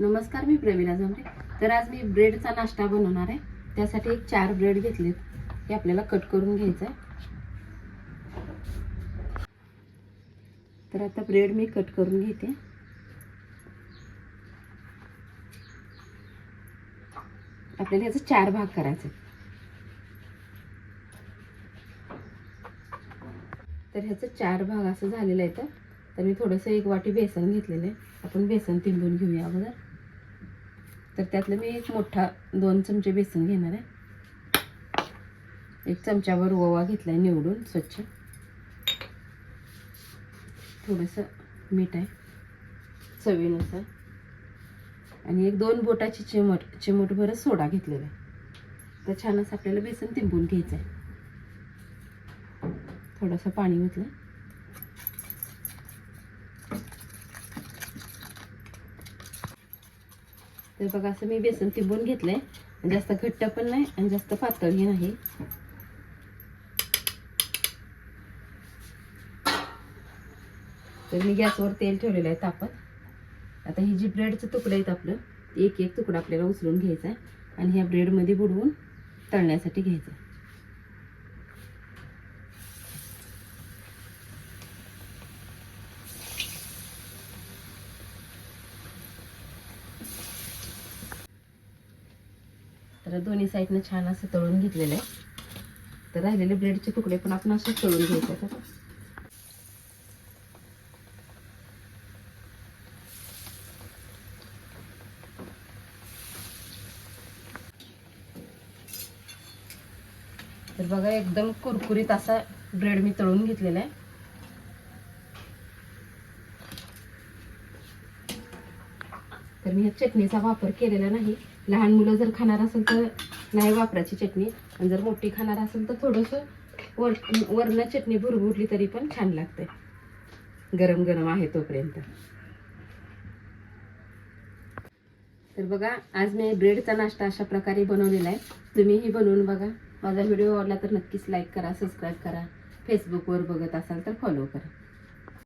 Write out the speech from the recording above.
नमस्कार मी प्रवीणा जमरे तर आज मी ब्रेडचा नाश्ता बनवणार आहे. त्यासाठी एक चार ब्रेड घेतलेत. हे आपल्याला कट करून घ्यायचं आहे. तर आता ब्रेड मी कट करून घेते. आपल्याला याचे चार भाग करायचे तर ह्याचं चार भाग असं झालेलं आहे तर तर मी थोडंसं एक वाटी बेसन घेतलेलं आहे. आपण बेसन तिंबून घेऊया अगोदर. तर त्यातलं मी एक मोठा दोन चमचे बेसन घेणार आहे. एक चमच्यावर ओवा घेतला आहे निवडून स्वच्छ. थोडंसं मीठ आहे चवीनुसार. आणि एक दोन बोटाची चिमट चिमटभरच सोडा घेतलेला आहे. तर छान असं आपल्याला बेसन तिंबून घ्यायचं आहे थोडंसं पाणी घेतलं तर बघा असं मी बेसन तिंबून आहे जास्त घट्ट पण नाही आणि जास्त पातळही नाही. तर मी गॅसवर तेल ठेवलेलं आहे तापत. आता ही जी ब्रेडचं तुकडं आहेत आपलं एक एक तुकडा आपल्याला उचलून घ्यायचा आहे आणि ह्या ब्रेडमध्ये बुडवून तळण्यासाठी घ्यायचं आहे. तर दोन्ही साईडनं छान असं तळून घेतलेलं आहे. तर राहिलेले ब्रेडचे तुकडे पण आपण असं तळून घ्यायचे तर बघा एकदम कुरकुरीत असा ब्रेड मी तळून घेतलेला आहे. तर मी ह्या चटणीचा वापर केलेला नाही. लहान मुलं जर खाणार असेल तर नाही वापरायची चटणी. आणि जर मोठी खाणार असेल तर थोडंसं वर वरनं चटणी भुरभुरली तरी पण छान लागते गरम गरम आहे तोपर्यंत. तर बघा आज मी ब्रेडचा नाश्ता अशा प्रकारे बनवलेला आहे. तुम्हीही बनवून बघा. माझा व्हिडिओ आवडला तर नक्कीच लाईक करा सबस्क्राईब करा. फेसबुकवर बघत असाल तर फॉलो करा.